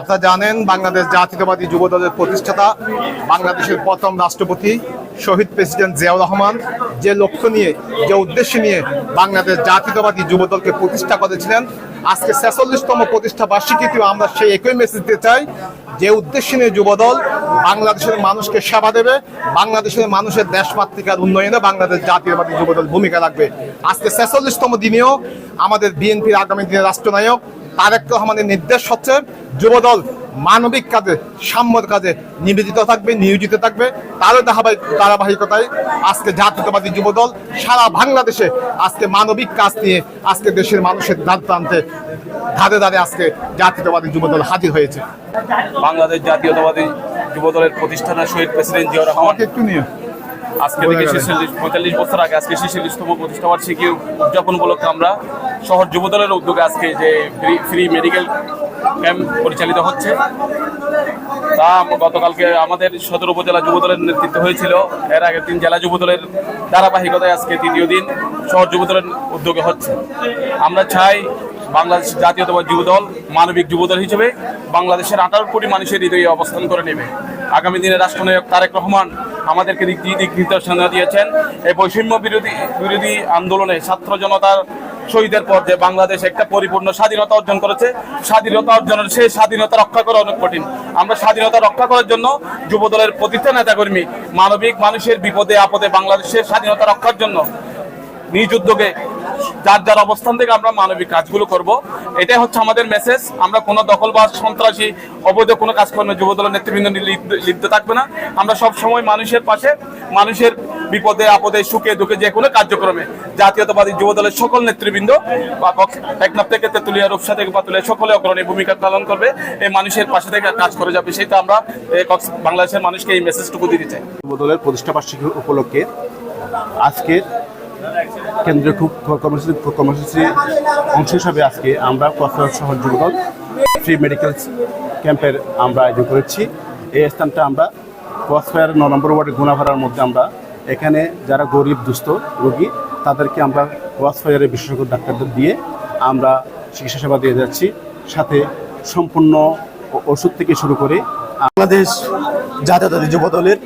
আপনারা জানেন বাংলাদেশ জাতীয়তাবাদী যুব দলের প্রতিষ্ঠাতা, বাংলাদেশের প্রথম রাষ্ট্রপতি শহীদ প্রেসিডেন্ট জিয়াউর রহমান যে লক্ষ্য নিয়ে, যে উদ্দেশ্য নিয়ে বাংলাদেশ জাতীয়তাবাদী যুব দলকে প্রতিষ্ঠা করেছিলেন। আজকে ছেচল্লিশতম প্রতিষ্ঠা বার্ষিকীতেও আমরা সেই একই মেসেজ দিতে চাই, যে উদ্দেশ্য নিয়ে যুবদল বাংলাদেশের মানুষকে সেবা দেবে, বাংলাদেশের মানুষের দেশমাতৃকার উন্নয়নে বাংলাদেশ জাতীয়বাদী যুবদল ভূমিকা রাখবে। আজকে ছেচল্লিশতম দিনেও আমাদের বিএনপির আগামী দিনের রাষ্ট্রনায়ক তারেক রহমানের নির্দেশ হচ্ছে যুবদল মানবিক কাজে সাম্যর কাজে নিবেদিত থাকবে নিয়োজিত থাকবে। তারও ধারাবাহিক ধারাবাহিকতায় আজকে জাতীয়তাবাদী যুবদল সারা বাংলাদেশে আজকে মানবিক কাজ নিয়ে আজকে দেশের মানুষের দ্বার প্রান্তে ধারে ধারে আজকে জাতীয়তাবাদী যুবদল হাজির হয়েছে। বাংলাদেশ জাতীয়তাবাদী যুবদলের প্রতিষ্ঠানের শহীদ প্রেসিডেন্ট জিয়া রহমান। একটু নিয়ে। আজকে থেকে ছেচল্লিশ পঁয়তাল্লিশ বছর আগে আজকে ছেচল্লিশতম প্রতিষ্ঠা বার্ষিকী উদযাপন উপলক্ষে আমরা শহর যুবদলের উদ্যোগে আজকে যে ফ্রি ফ্রি মেডিকেল ক্যাম্প পরিচালিত হচ্ছে। তা গতকালকে আমাদের সদর উপজেলা যুবদলের নেতৃত্ব হয়েছিল। এর আগের দিন জেলা যুবদলের ধারাবাহিকতায় আজকে তৃতীয় দিন শহর যুবদলের উদ্যোগে হচ্ছে। আমরা চাই বাংলাদেশ জাতীয়তাবাদী যুবদল মানবিক যুবদল হিসেবে বাংলাদেশের আঠারো কোটি মানুষের হৃদয়ে অবস্থান করে নেবে। আগামী দিনে রাষ্ট্রনায়ক তারেক রহমান আমাদেরকে দিক দিক নির্দেশনা দিয়েছেন। এই বৈষম্য বিরোধী বিরোধী আন্দোলনে ছাত্র জনতার শহীদের পর যে বাংলাদেশ একটা পরিপূর্ণ স্বাধীনতা অর্জন করেছে, স্বাধীনতা অর্জনের সেই স্বাধীনতা রক্ষা করা অনেক কঠিন। আমরা স্বাধীনতা রক্ষা করার জন্য যুবদলের প্রতিষ্ঠা নেতাকর্মী, মানবিক মানুষের বিপদে আপদে বাংলাদেশের স্বাধীনতা রক্ষার জন্য নিজ উদ্যোগে যার যার অবস্থান থেকে আমরা মানবিক কাজগুলো করব, এটাই হচ্ছে আমাদের মেসেজ আমরা কোনো দখল বা সন্ত্রাসী, অবৈধ কোনো কাজকর্মে যুবদলের নেতৃবৃন্দ লিপ্ত- থাকবে না। আমরা সব সময় মানুষের পাশে মানুষের বিপদে, আপদে, সুখে, দুঃখে যে কোনো কার্যক্রমে জাতীয়তাবাদী যুবদলের সকল নেতৃবৃন্দ টেকনাফ থেকে তেতুলিয়া রূপসা থেকে পাতুলিয়া, সকলে অগ্রণী ভূমিকা পালন করবে। এই মানুষের পাশে থেকে কাজ করে যাবে সেটা আমরা বাংলাদেশের মানুষকে এই মেসেজটুকু দিতে চাই। যুবদলের প্রতিষ্ঠা বার্ষিকী উপলক্ষে আজকের কেন্দ্রীয় কর্মসূচি কর্মসূচি অংশ হিসাবে আজকে আমরা কক্সবাজার শহর যুবদল ফ্রি মেডিকেল ক্যাম্পের আমরা আয়োজন করেছি। এই স্থানটা আমরা কক্সবাজার ন নম্বর ওয়ার্ডের গুণাভাড়ার মধ্যে আমরা এখানে যারা গরিব, দুস্থ, রোগী, তাদেরকে আমরা কক্সবাজারের বিশেষজ্ঞ ডাক্তারদের দিয়ে আমরা চিকিৎসা সেবা দিয়ে যাচ্ছি। সাথে সম্পূর্ণ ওষুধ থেকে শুরু করে বাংলাদেশ জাতীয়তাবাদী যুব দলের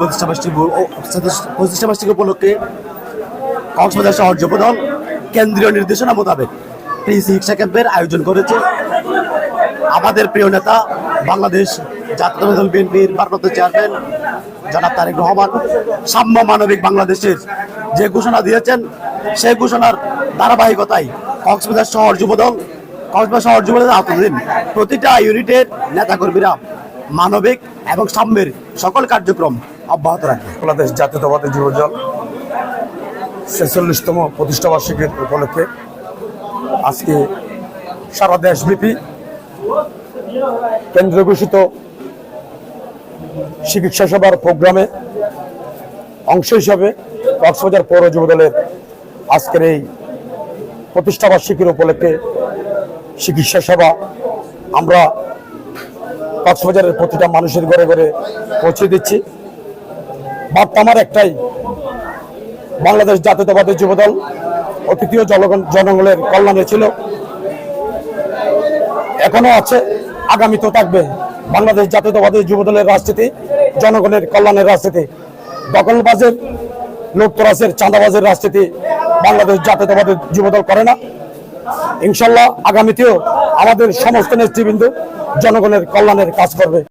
প্রতিষ্ঠা বার্ষিকী প্রতিষ্ঠা বার্ষিকী উপলক্ষে কক্সবাজার শহর যুব দল কেন্দ্রীয় নির্দেশনা মোতাবেক চিকিৎসা ক্যাম্পের আয়োজন করেছে। আমাদের প্রিয় নেতা বাংলাদেশ জাতীয়তাবাদী দল বিএনপির ভারপ্রাপ্ত চেয়ারম্যান জনাব তারেক রহমান, সাম্য মানবিক বাংলাদেশের যে ঘোষণা দিয়েছেন, সেই ঘোষণার ধারাবাহিকতায় কক্সবাজার শহর যুবদল কক্সবাজার শহর যুবদলের আওতাধীন প্রতিটা ইউনিটের নেতাকর্মীরা মানবিক এবং সাম্যের সকল কার্যক্রম অব্যাহত রাখবে বাংলাদেশ জাতীয়তাবাদী যুবদল ছেচল্লিশতম প্রতিষ্ঠা বার্ষিকীর উপলক্ষে আজকে সারা দেশব্যাপী কেন্দ্র ঘোষিত চিকিৎসা সেবার প্রোগ্রামে অংশ হিসাবে কক্সবাজার পৌর যুবদলের আজকের এই প্রতিষ্ঠাবার্ষিকীর উপলক্ষে চিকিৎসা সেবা আমরা কক্সবাজারের প্রতিটা মানুষের ঘরে ঘরে পৌঁছে দিচ্ছি। বার্তা আমার একটাই, বাংলাদেশ জাতীয়তাবাদী যুবদল অতীতীয় জনগণ জনগণের কল্যাণে ছিল, এখনও আছে, আগামীতেও থাকবে। বাংলাদেশ জাতীয়তাবাদী যুবদলের রাজনীতি, জনগণের কল্যাণের রাজনীতি দখলবাজের লোকতরাসের চাঁদাবাজের রাজনীতি বাংলাদেশ জাতীয়তাবাদী যুবদল করে না। ইনশাল্লাহ আগামীতেও আমাদের সমস্ত নেতৃবৃন্দ জনগণের কল্যাণের কাজ করবে।